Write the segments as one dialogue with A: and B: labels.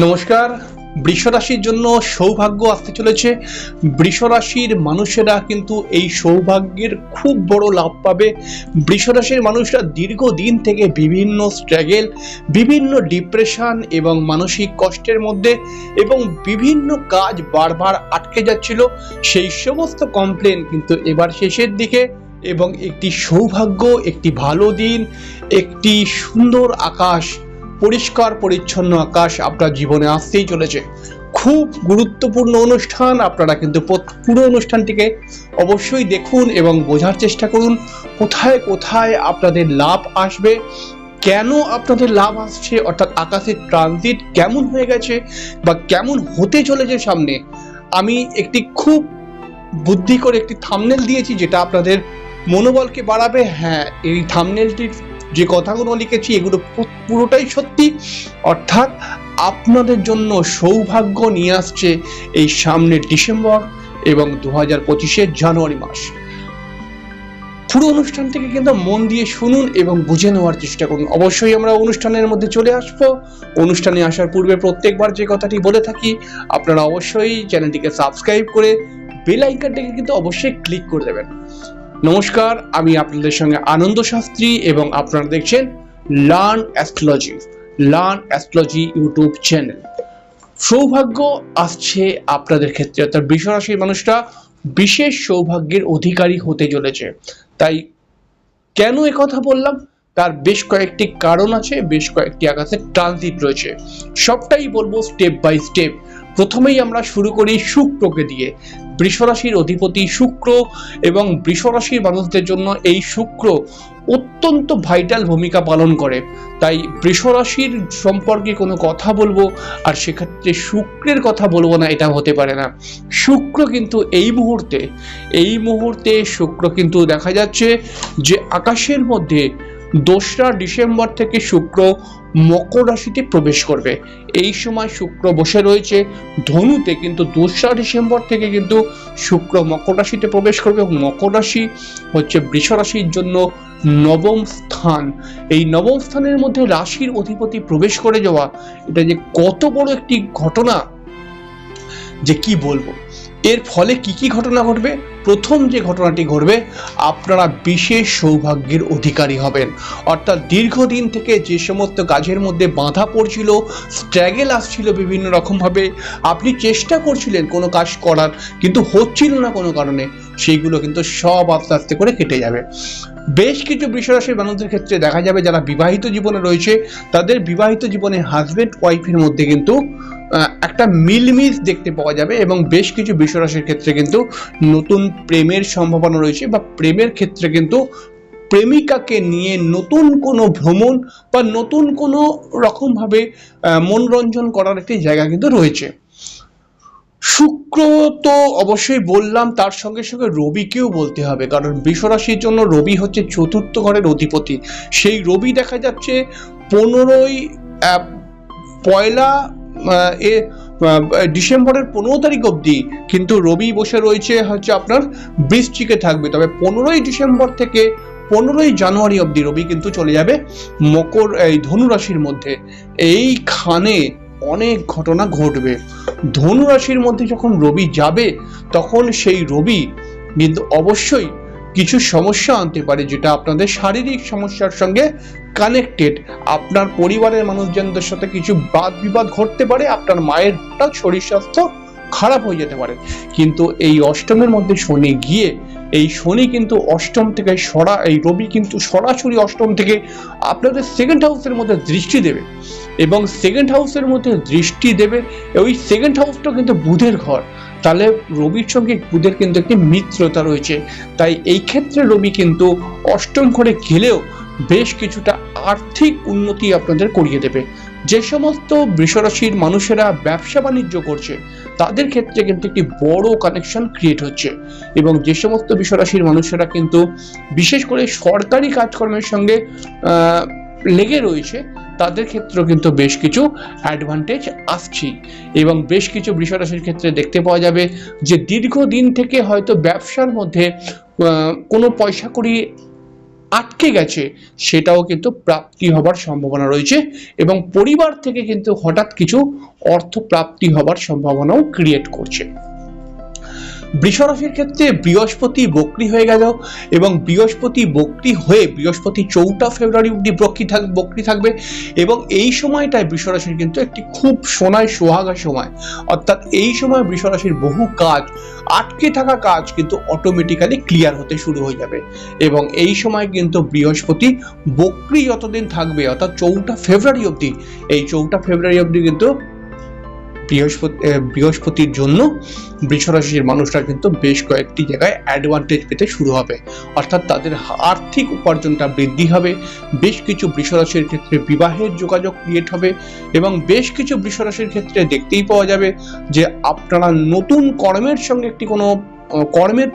A: নমস্কার। বৃষরাশির জন্য সৌভাগ্য আসতে চলেছে। বৃষরাশির মানুষেরা কিন্তু এই সৌভাগ্যের খুব বড় লাভ পাবে। বৃষরাশির মানুষরা দীর্ঘদিন থেকে বিভিন্ন স্ট্রাগেল বিভিন্ন ডিপ্রেশন এবং মানসিক কষ্টের মধ্যে এবং বিভিন্ন কাজ বারবার আটকে যাচ্ছিল। সেই সমস্ত কমপ্লেন কিন্তু এবার শেষের দিকে এবং একটি সৌভাগ্য, একটি ভালো দিন, একটি সুন্দর আকাশ পরিষ্কার, পরিচ্ছন্ন আকাশ আপনার জীবনে আসতেই চলেছে। খুব গুরুত্বপূর্ণ অনুষ্ঠান, আপনারা কিন্তু পুরো অনুষ্ঠানটিকে অবশ্যই দেখুন এবং বোঝার চেষ্টা করুন, কোথায় কোথায় আপনাদের লাভ আসবে, কেন আপনাদের লাভ আসছে, অর্থাৎ আকাশের ট্রানজিট কেমন হয়ে গেছে বা কেমন হতে চলেছে সামনে, আমি একটি খুব বুদ্ধি করে একটি থামনেল দিয়েছি, যেটা আপনাদের মনোবলকে বাড়াবে। হ্যাঁ এই থামনেলটির যে কথাগুলো লিখেছি, এগুলো পুরোটাই সত্যি। অর্থাৎ আপনাদের জন্য সৌভাগ্য নিয়ে আসছে এই সামনের ডিসেম্বর এবং দু হাজার পঁচিশের জানুয়ারি মাস। পুরো অনুষ্ঠান থেকে কিন্তু মন দিয়ে শুনুন এবং বুঝে নেওয়ার চেষ্টা করুন। অবশ্যই আমরা অনুষ্ঠানের মধ্যে চলে আসব। অনুষ্ঠানে আসার পূর্বে প্রত্যেকবার যে কথাটি বলে থাকি, আপনারা অবশ্যই চ্যানেলটিকে সাবস্ক্রাইব করে বেল আইকনটাকে কিন্তু অবশ্যই ক্লিক করে দেবেন। নমস্কার, আমি আপনাদের সঙ্গে আনন্দ শাস্ত্রী এবং আপনারা দেখছেন learn astrology learn astrology YouTube channel সৌভাগ্য আসছে আপনাদের ক্ষেত্রে, অর্থাৎ বৃষরাশির মানুষরা বিশেষ সৌভাগ্যের অধিকারী হতে চলেছে। তাই কেন কথা বললাম? তার বেশ কয়েকটি কারণ আছে, বেশ কয়েকটি আকাশে ট্রানজিট রয়েছে। সবটাই বলব স্টেপ বাই স্টেপ প্রথমেই আমরা শুরু করি শুক্রকে দিয়ে। বৃষরাশির অধিপতি শুক্র এবং বৃষরাশির মানুষদের জন্য এই শুক্র অত্যন্ত ভাইটাল ভূমিকা পালন করে। তাই বৃষরাশির সম্পর্কে কোনো কথা বলব আর সেক্ষেত্রে শুক্রের কথা বলব না, এটা হতে পারে না। শুক্র কিন্তু এই মুহূর্তে এই মুহূর্তে শুক্র কিন্তু দেখা যাচ্ছে যে আকাশের মধ্যে দোসরা ডিসেম্বর থেকে শুক্র মকর রাশিতে প্রবেশ করবে। এই সময় শুক্র বসে রয়েছে। ধনুতে কিন্তু দোসরা ডিসেম্বর থেকে কিন্তু শুক্র মকর রাশিতে প্রবেশ করবে এবং মকর রাশি হচ্ছে বৃষ রাশির জন্য নবম স্থান। এই নবম স্থানের মধ্যে রাশির অধিপতি প্রবেশ করে যাওয়া, এটা যে কত বড় একটি ঘটনা, যে কি বলব? এর ফলে কি কি ঘটনা ঘটবে? প্রথম যে ঘটনাটি ঘটবে, আপনারা বিশেষ সৌভাগ্যের অধিকারী হবেন। অর্থাৎ দীর্ঘদিন থেকে যে সমস্ত কাজের মধ্যে বাধা পড়ছিল স্ট্র্যাগেল আসছিল বিভিন্ন রকমভাবে, আপনি চেষ্টা করছিলেন কোনো কাজ করার, কিন্তু হচ্ছিল না কোনো কারণে। সেইগুলো কিন্তু সব আস্তে আস্তে করে কেটে যাবে। বেশ কিছু বৃষরাশির মানুষদের ক্ষেত্রে দেখা যাবে যারা বিবাহিত জীবনে রয়েছে, তাদের বিবাহিত জীবনে হাজবেন্ড ওয়াইফের মধ্যে কিন্তু একটা মিলমিশ দেখতে পাওয়া যাবে এবং বেশ কিছু বৃষরাশির ক্ষেত্রে কিন্তু নতুন প্রেমের সম্ভাবনা রয়েছে বা প্রেমের ক্ষেত্রে কিন্তু প্রেমিকাকে নিয়ে নতুন কোনো ভ্রমণ বা নতুন কোনো রকমভাবে মনোরঞ্জন করার একটি জায়গা কিন্তু রয়েছে। শুক্র তো অবশ্যই বললাম, তার সঙ্গে সঙ্গে রবিকেও বলতে হবে, কারণ বৃষরাশির জন্য রবি হচ্ছে চতুর্থ ঘরের অধিপতি। সেই রবি দেখা যাচ্ছে পনেরোই পয়লা এ ডিসেম্বরের পনেরো তারিখ অবধি কিন্তু রবি বসে রয়েছে হচ্ছে আপনার বৃশ্চিকে থাকবে। তবে পনেরোই ডিসেম্বর থেকে পনেরোই জানুয়ারি অবধি রবি কিন্তু চলে যাবে মকর, এই ধনু রাশির মধ্যে। এইখানে অনেক ঘটনা ঘটবে। ধনু রাশির মধ্যে যখন রবি যাবে, তখন সেই রবি কিন্তু অবশ্যই কিছু সমস্যা আনতে পারে যেটা আপনাদের শারীরিক সমস্যার সঙ্গে কানেক্টেড আপনার পরিবারের মানুষজনদের সাথে কিছু বাদ বিবাদ ঘটতে পারে, আপনার মায়ের হঠাৎ শরীর স্বাস্থ্য খারাপ হয়ে যেতে পারে। কিন্তু এই অষ্টমের মধ্যে শনি গিয়ে, এই শনি কিন্তু অষ্টম থেকে সরা, এই রবি কিন্তু সরাসরি অষ্টম থেকে আপনাদের সেকেন্ড হাউসের মধ্যে দৃষ্টি দেবে। এবং সেকেন্ড হাউসের মধ্যে দৃষ্টি দেবে, ওই সেকেন্ড হাউসটা কিন্তু বুধের ঘর। তাহলে রবির সঙ্গে বুধের কিন্তু একটি মিত্রতা রয়েছে। তাই এই ক্ষেত্রে রবি কিন্তু অষ্টম ঘরে গেলেও বেশ কিছুটা আর্থিক উন্নতি আপনাদের করিয়ে দেবে। যে সমস্ত বৃষরাশির মানুষেরা ব্যবসা বাণিজ্য করছে, তাদের ক্ষেত্রে কিন্তু একটি বড় কানেকশন ক্রিয়েট হচ্ছে। এবং যে সমস্ত বিশ্বরাশির মানুষেরা কিন্তু বিশেষ করে সরকারি কাজকর্মের সঙ্গে লেগে রয়েছে তাদের ক্ষেত্রেও কিন্তু বেশ কিছু অ্যাডভান্টেজ আসছে। এবং বেশ কিছু বৃষরাশির ক্ষেত্রে দেখতে পাওয়া যাবে যে দীর্ঘদিন থেকে হয়তো ব্যবসার মধ্যে কোনো পয়সা করি আটকে গেছে, সেটাও কিন্তু প্রাপ্তি হবার সম্ভাবনা রয়েছে এবং পরিবার থেকে কিন্তু হঠাৎ কিছু অর্থ প্রাপ্তি হবার সম্ভাবনাও ক্রিয়েট করছে। বৃষরাশির ক্ষেত্রে বৃহস্পতি বক্রি হয়ে গেল এবং বৃহস্পতি বক্রি হয়ে বৃহস্পতি চৌঠা ফেব্রুয়ারি অব্দি বক্রি থাক, বক্রি থাকবে এবং এই সময়টায় বৃষরাশির কিন্তু একটি খুব সোনায়, সোহাগা সময়। অর্থাৎ এই সময় বৃষরাশির বহু কাজ, আটকে থাকা কাজ কিন্তু অটোমেটিক্যালি ক্লিয়ার হতে শুরু হয়ে যাবে এবং এই সময় কিন্তু বৃহস্পতি বক্রি যতদিন থাকবে, অর্থাৎ চৌঠা ফেব্রুয়ারি অবধি, এই চৌঠা ফেব্রুয়ারি অবধি কিন্তু বৃহস্পতি বৃহস্পতির জন্য বৃষরাশির মানুষরা কিন্তু বেশ কয়েকটি জায়গায় অ্যাডভান্টেজ পেতে শুরু হবে। অর্থাৎ তাদের আর্থিক উপার্জনটা বৃদ্ধি হবে, বেশ কিছু বৃষরাশির ক্ষেত্রে বিবাহের যোগাযোগ ক্রিয়েট হবে এবং বেশ কিছু বৃষরাশির ক্ষেত্রে দেখতেই পাওয়া যাবে যে আপনারা নতুন কর্মের সঙ্গে একটি কোনো কর্মের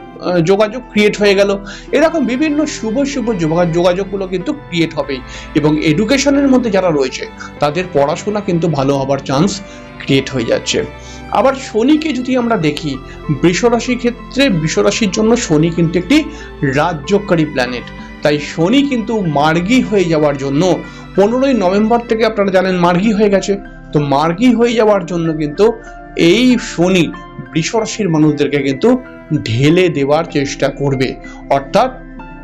A: যোগাযোগ ক্রিয়েট হয়ে গেল। এরকম বিভিন্ন শুভ শুভ যোগা- যোগাযোগগুলো কিন্তু ক্রিয়েট হবেই। এবং এডুকেশনের মধ্যে যারা রয়েছে, তাদের পড়াশোনা কিন্তু ভালো হবার চান্স ক্রিয়েট হয়ে যাচ্ছে। আবার শনিকে যদি আমরা দেখি, বৃষরাশির ক্ষেত্রে বৃষরাশির জন্য শনি কিন্তু একটি রাজ্যকারী প্ল্যানেট তাই শনি কিন্তু মার্গী হয়ে যাওয়ার জন্য পনেরোই নভেম্বর থেকে আপনারা জানেন মার্গী হয়ে গেছে। তো মার্গী হয়ে যাওয়ার জন্য কিন্তু এই শনি বৃষরাশির মানুষদেরকে কিন্তু ঢেলে দেওয়ার চেষ্টা করবে। অর্থাৎ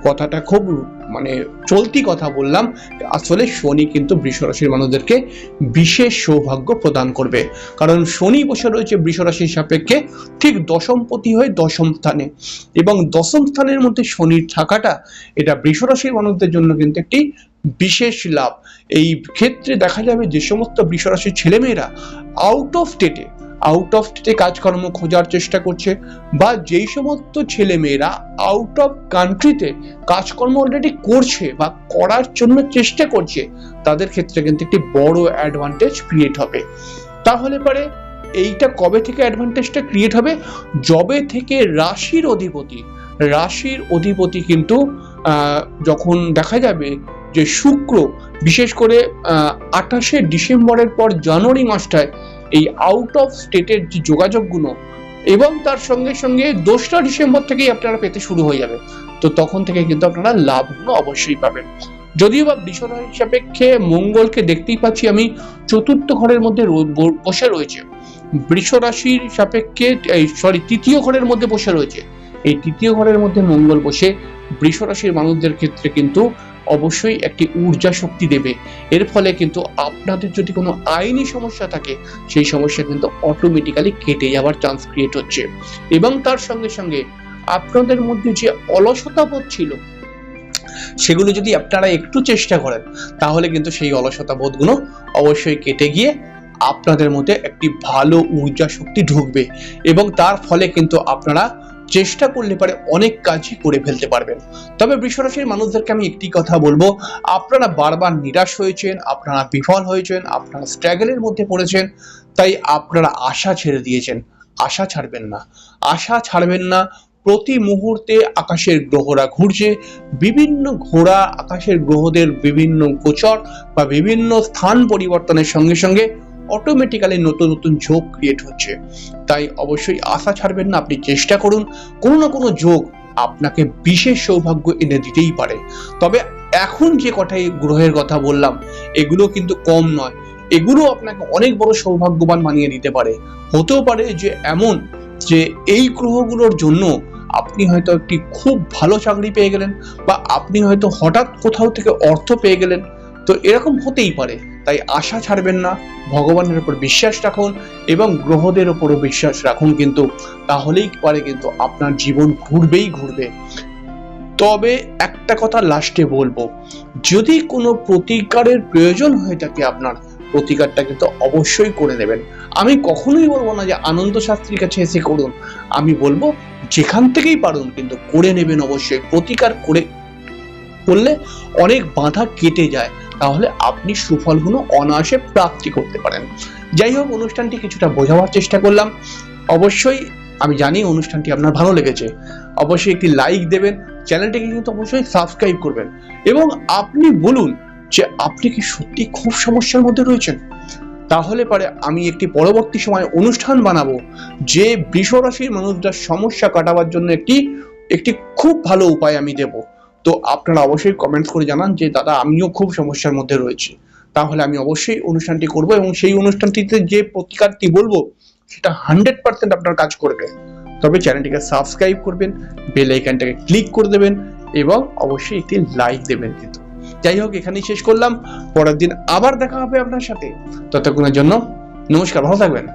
A: কথাটা খুব মানে চলতি কথা বললাম, আসলে শনি কিন্তু বৃষরাশির মানুষদেরকে বিশেষ সৌভাগ্য প্রদান করবে। কারণ শনি বসে রয়েছে বৃষরাশির সাপেক্ষে ঠিক দশমপতি হয়ে দশম স্থানে। এবং দশম স্থানের মধ্যে শনির থাকাটা এটা বৃষরাশির মানুষদের জন্য কিন্তু একটি বিশেষ লাভ। এই ক্ষেত্রে দেখা যাবে যে সমস্ত বৃষরাশির ছেলেমেয়েরা আউট অফ স্টেটে আউট অফ স্টেটে কাজকর্ম খোঁজার চেষ্টা করছে বা যেই সমস্ত ছেলেমেয়েরা আউট অফ কান্ট্রিতে কাজকর্ম অলরেডি করছে বা করার জন্য চেষ্টা করছে, তাদের ক্ষেত্রে কিন্তু একটি বড় অ্যাডভান্টেজ ক্রিয়েট হবে। তাহলে পরে এইটা কবে থেকে অ্যাডভান্টেজটা ক্রিয়েট হবে? যবে থেকে রাশির অধিপতি রাশির অধিপতি কিন্তু যখন দেখা যাবে যে শুক্র, বিশেষ করে আঠাশে ডিসেম্বরের পর জানুয়ারি মাসটায় এই আউট অফ স্টেটের যে যোগাযোগগুলো এবং তার সঙ্গে সঙ্গে দোসরা ডিসেম্বর থেকেই আপনারা পেতে শুরু হয়ে যাবে। তো তখন থেকে কিন্তু আপনারা লাভগুলো অবশ্যই পাবেন। যদিও বা বিষয় সাপেক্ষে মঙ্গলকে দেখতেই পাচ্ছি আমি চতুর্থ ঘরের মধ্যে বসে রয়েছে। বৃষ রাশির সাপেক্ষে এই সরি তৃতীয় ঘরের মধ্যে বসে রয়েছে। এই তৃতীয় ঘরের মধ্যে মঙ্গল বসে বৃষ রাশির মানুষদের ক্ষেত্রে কিন্তু অবশ্যই একটি ঊর্জা শক্তি দেবে। এর ফলে কিন্তু আপনাদের যদি কোনো আইনি সমস্যা থাকে, সেই সমস্যা কিন্তু অটোমেটিক্যালি কেটে যাওয়ার চান্স ক্রিয়েট হচ্ছে। এবং তার সঙ্গে সঙ্গে আপনাদের মধ্যে যে অলসতা বোধ ছিল, সেগুলো যদি আপনারা একটু চেষ্টা করেন, তাহলে কিন্তু সেই অলসতা বোধগুলো অবশ্যই কেটে গিয়ে আপনাদের মধ্যে একটি ভালো ঊর্জা শক্তি ঢুকবে। এবং তার ফলে কিন্তু আপনারা চেষ্টা করলে পারে অনেক কাজই করে ফেলতে পারবেন। তবে বৃষরাশির মানুষদেরকে আমি একটি কথা বলব, আপনারা বারবার নিরাশ হয়েছেন, আপনারা বিফল হয়েছেন, আপনারা স্ট্রাগলের মধ্যে পড়েছেন, তাই আপনারা আশা ছেড়ে দিয়েছেন। আশা ছাড়বেন না। আশা ছাড়বেন না, প্রতি মুহূর্তে আকাশের গ্রহরা ঘুরছে, বিভিন্ন ঘোড়া আকাশের গ্রহদের বিভিন্ন গোচর বা বিভিন্ন স্থান পরিবর্তনের সঙ্গে সঙ্গে অটোমেটিক্যালি নতুন নতুন যোগ ক্রিয়েট হচ্ছে। তাই অবশ্যই আশা ছাড়বেন না, আপনি চেষ্টা করুন। কোনো না কোনো যোগ আপনাকে বিশেষ সৌভাগ্য এনে দিতেই পারে। তবে এখন যে কটাই গ্রহের কথা বললাম, এগুলো কিন্তু কম নয়। এগুলো আপনাকে অনেক বড় সৌভাগ্যবান বানিয়ে দিতে পারে। হতেও পারে যে এমন যে এই গ্রহগুলোর জন্য আপনি হয়তো একটি খুব ভালো চাকরি পেয়ে গেলেন বা আপনি হয়তো হঠাৎ কোথাও থেকে অর্থ পেয়ে গেলেন। তো এরকম হতেই পারে। তাই আশা ছাড়বেন না, ভগবানের উপর বিশ্বাস রাখুন এবং গ্রহদের উপরও বিশ্বাস রাখুন কিন্তু তাহলেই পারে কিন্তু আপনার জীবন ঘুরবেই ঘুরবে। তবে একটা কথা লাস্টে বলব, যদি কোনো প্রতিকারের প্রয়োজন হয়ে থাকে আপনার, প্রতিকারটা কিন্তু অবশ্যই করে নেবেন। আমি কখনোই বলব না যে আনন্দ শাস্ত্রীর কাছে এসে করুন, আমি বলব যেখান থেকেই পারুন কিন্তু করে নেবেন অবশ্যই। প্রতিকার করে, করলে অনেক বাধা কেটে যায়। তাহলে আপনি সুফলগুলো অনায়াসে প্রাপ্তি করতে পারেন। যাই হোক, অনুষ্ঠানটি কিছুটা বোঝাবার চেষ্টা করলাম। অবশ্যই আমি জানি অনুষ্ঠানটি আপনার ভালো লেগেছে। অবশ্যই একটি লাইক দেবেন চ্যানেলটিকে কিন্তু অবশ্যই সাবস্ক্রাইব করবেন। এবং আপনি বলুন যে আপনি কি সত্যি খুব সমস্যার মধ্যে রয়েছেন? তাহলে পরে আমি একটি পরবর্তী সময় অনুষ্ঠান বানাবো, যে বৃষ রাশির মানুষদের সমস্যা কাটাবার জন্য একটি একটি খুব ভালো উপায় আমি দেব। তো আপনারা অবশ্যই কমেন্টস করে জানান যে, দাদা, আমিও খুব সমস্যার মধ্যে রয়েছি। তাহলে আমি অবশ্যই অনুষ্ঠানটি করব এবং সেই অনুষ্ঠানটিতে যে প্রতিকারটি বলব, সেটা হান্ড্রেড পার্সেন্ট আপনার কাজ করবে। তবে চ্যানেলটিকে সাবস্ক্রাইব করবেন বেল আইকনটাকে ক্লিক করে দেবেন এবং অবশ্যই একটি লাইক দেবেন কিন্তু। যাই হোক, এখানেই শেষ করলাম। পরের দিন আবার দেখা হবে আপনার সাথে। ততক্ষণের জন্য নমস্কার, ভালো থাকবেন।